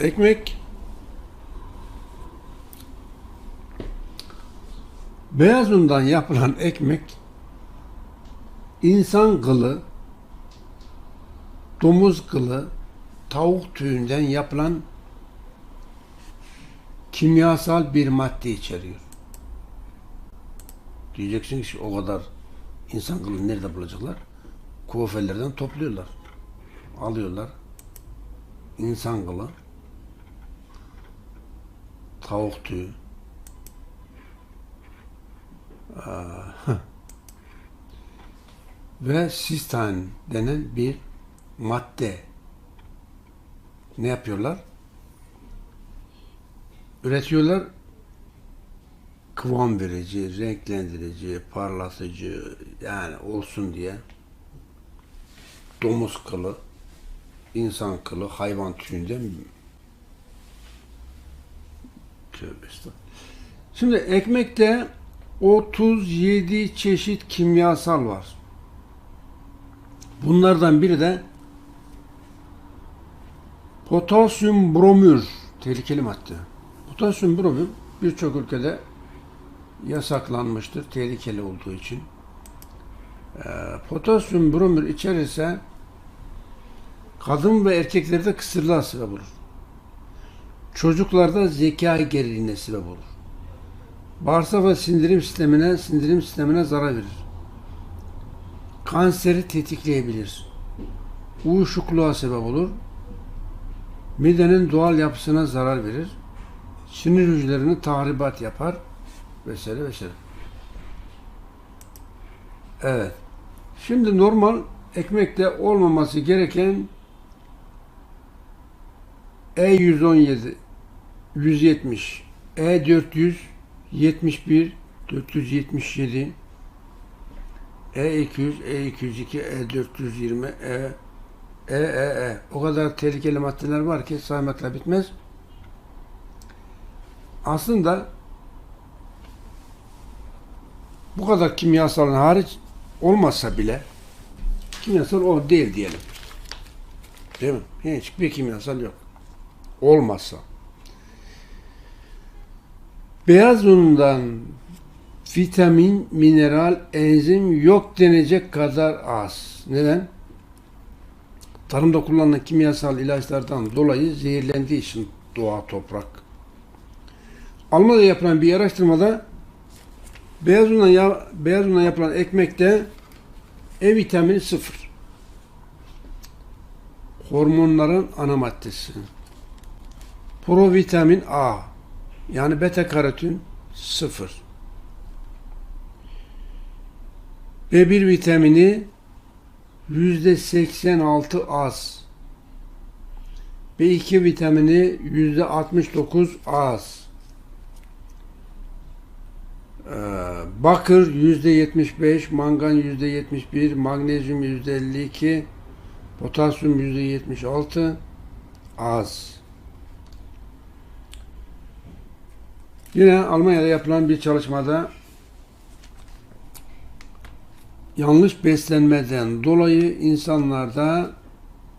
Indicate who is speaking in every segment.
Speaker 1: Ekmek beyaz undan yapılan ekmek insan kılı, domuz kılı, tavuk tüyünden yapılan kimyasal bir madde içeriyor. Diyeceksin ki o kadar insan kılını nerede bulacaklar? Kuaförlerden topluyorlar. Alıyorlar. İnsan kılı, tavuk tüyü, Aa, ve sistan denen bir madde. Ne yapıyorlar? Üretiyorlar. Kıvam verici, renklendirici, parlatıcı yani olsun diye. Domuz kılı, insan kılı, hayvan tüyünden Tövbe. Şimdi ekmekte 37 çeşit kimyasal var. Bunlardan biri de potasyum bromür tehlikeli madde. Potasyum bromür birçok ülkede yasaklanmıştır tehlikeli olduğu için. Ee, potasyum bromür içerirse kadın ve erkeklerde kısırlığa sebep olur. Çocuklarda zeka geriliğine sebep olur. Bağırsak ve sindirim sistemine, sindirim sistemine zarar verir. Kanseri tetikleyebilir. Uyuşukluğa sebep olur. Midenin doğal yapısına zarar verir. Sinir hücrelerini tahribat yapar. Vesaire vesaire. Evet. Şimdi normal ekmekte olmaması gereken E117 170 E400 71 477 E200 E202 E420 E E E E o kadar tehlikeli maddeler var ki saymakla bitmez. Aslında bu kadar kimyasalın hariç olmasa bile kimyasal o değil diyelim. Değil mi? Hiçbir kimyasal yok. Olmazsa. Beyaz undan vitamin, mineral, enzim yok denecek kadar az. Neden? Tarımda kullanılan kimyasal ilaçlardan dolayı zehirlendiği için doğa, toprak. Almanya'da yapılan bir araştırmada beyaz undan, ya, beyaz undan yapılan ekmekte E vitamini sıfır. Hormonların ana maddesi. Provitamin A. Yani beta karotin sıfır. B1 vitamini yüzde 86 az. B2 vitamini yüzde 69 az. Ee, bakır yüzde 75, mangan yüzde 71, magnezyum yüzde 52, potasyum yüzde 76 az. Yine Almanya'da yapılan bir çalışmada yanlış beslenmeden dolayı insanlarda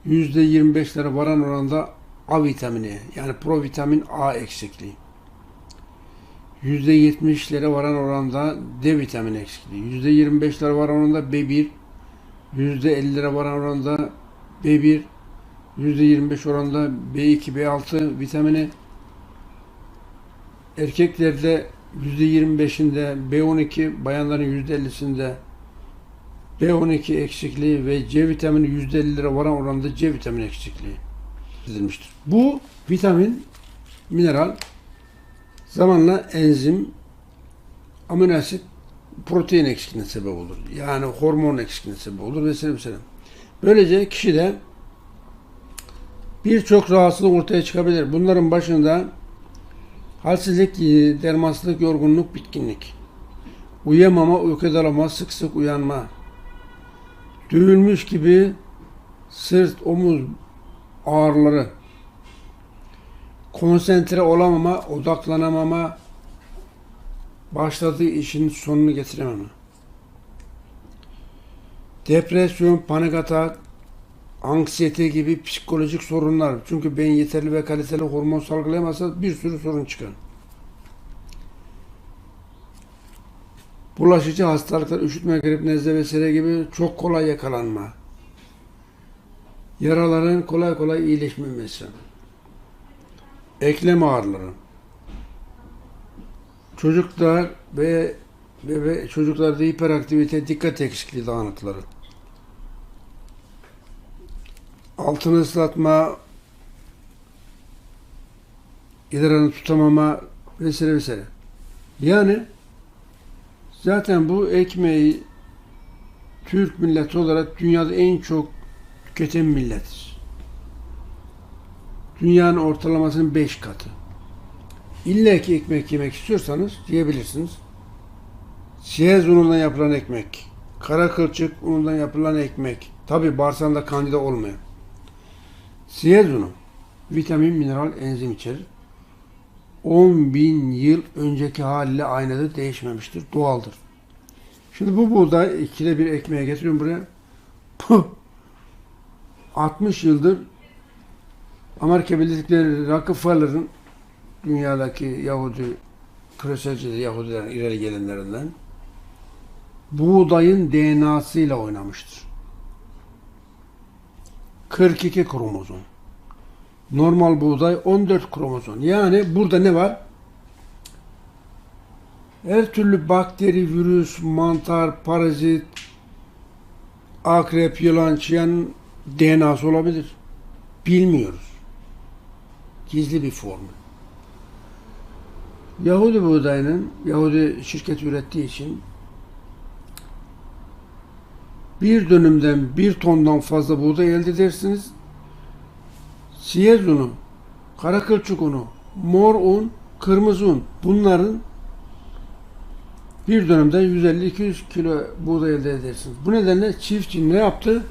Speaker 1: yüzde 25'lere varan oranda A vitamini yani provitamin A eksikliği. Yüzde 70'lere varan oranda D vitamini eksikliği. Yüzde 25'lere varan oranda B1. Yüzde 50'lere varan oranda B1. Yüzde 25 oranda B2, B6 vitamini erkeklerde yüzde 25'inde B12, bayanların yüzde 50'sinde B12 eksikliği ve C vitamini yüzde 50'lere varan oranda C vitamini eksikliği edilmiştir. Bu vitamin, mineral zamanla enzim, amino asit, protein eksikliğine sebep olur. Yani hormon eksikliğine sebep olur vesaire vesaire. Böylece kişide birçok rahatsızlık ortaya çıkabilir. Bunların başında halsizlik, dermansızlık, yorgunluk, bitkinlik, uyuyamama, uyku dalama, sık sık uyanma, dövülmüş gibi sırt, omuz ağrıları, konsantre olamama, odaklanamama, başladığı işin sonunu getirememe. Depresyon, panik atak, anksiyete gibi psikolojik sorunlar. Çünkü beyin yeterli ve kaliteli hormon salgılayamazsa bir sürü sorun çıkar. Bulaşıcı hastalıklar, üşütme, grip, nezle vesaire gibi çok kolay yakalanma. Yaraların kolay kolay iyileşmemesi. Eklem ağrıları. Çocuklar ve ve çocuklarda hiperaktivite, dikkat eksikliği dağınıkları. Altını ıslatma, idrarını tutamama vesaire vesaire. Yani zaten bu ekmeği Türk milleti olarak dünyada en çok tüketen milletiz. Dünyanın ortalamasının 5 katı. İlla ki ekmek yemek istiyorsanız yiyebilirsiniz. Siyez unundan yapılan ekmek, kara kılçık unundan yapılan ekmek, tabi bağırsağında kandida olmayan. Siyez unu, vitamin, mineral, enzim içerir. 10 bin yıl önceki haliyle aynada değişmemiştir, doğaldır. Şimdi bu buğday ikide bir ekmeğe getiriyorum buraya. Puh! 60 yıldır Amerika Birleşik Rockefeller'ın dünyadaki Yahudi küreselci Yahudilerin ileri gelenlerinden buğdayın DNA'sıyla oynamıştır. 42 kromozom. Normal buğday 14 kromozom. Yani burada ne var? Her türlü bakteri, virüs, mantar, parazit, akrep, yılan, çıyan DNA'sı olabilir. Bilmiyoruz. Gizli bir formül. Yahudi buğdayının Yahudi şirket ürettiği için bir dönümden bir tondan fazla buğday elde edersiniz. Siyez unu, kara kılçık unu, mor un, kırmızı un bunların bir dönemden 150-200 kilo buğday elde edersiniz. Bu nedenle çiftçi ne yaptı?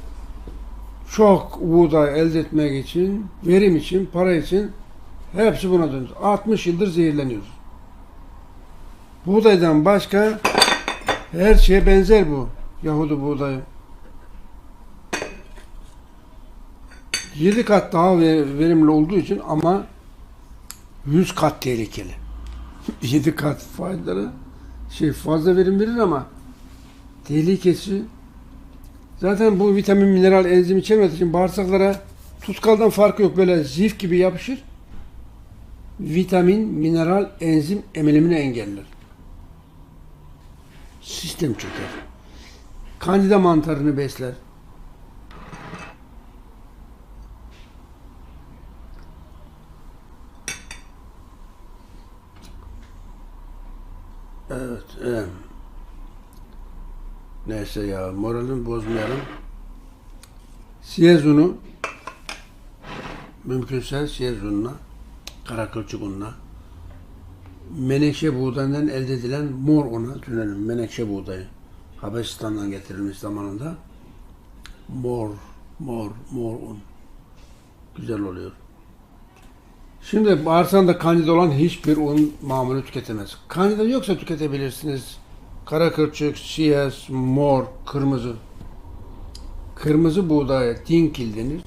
Speaker 1: Çok buğday elde etmek için, verim için, para için hepsi buna döndü. 60 yıldır zehirleniyoruz. Buğdaydan başka her şeye benzer bu Yahudi buğdayı. 7 kat daha ver- verimli olduğu için ama 100 kat tehlikeli. 7 kat faydaları şey fazla verim verir ama tehlikesi zaten bu vitamin, mineral, enzim içermediği için bağırsaklara tutkaldan farkı yok. Böyle zif gibi yapışır. Vitamin, mineral, enzim emilimini engeller. Sistem çöker. Kandida mantarını besler. Evet, evet. Neyse ya, moralimi bozmayalım. Siyez unu, mümkünse siyez ununa, kara kılçık ununa, menekşe buğdayından elde edilen mor una dönelim. Menekşe buğdayı. Habeşistan'dan getirilmiş zamanında. Mor, mor, mor un. Güzel oluyor. Şimdi bağırsağında kandida olan hiçbir un mamulü tüketemez. Kandida yoksa tüketebilirsiniz. Kara kılçık, siyez, mor, kırmızı. Kırmızı buğdaya dinkil denir.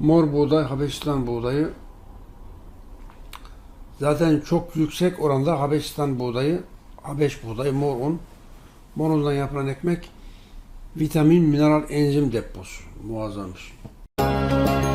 Speaker 1: Mor buğday, Habeşistan buğdayı. Zaten çok yüksek oranda Habeşistan buğdayı, Habeş buğdayı, mor un. Mor undan yapılan ekmek vitamin, mineral, enzim deposu. Muazzam bir şey.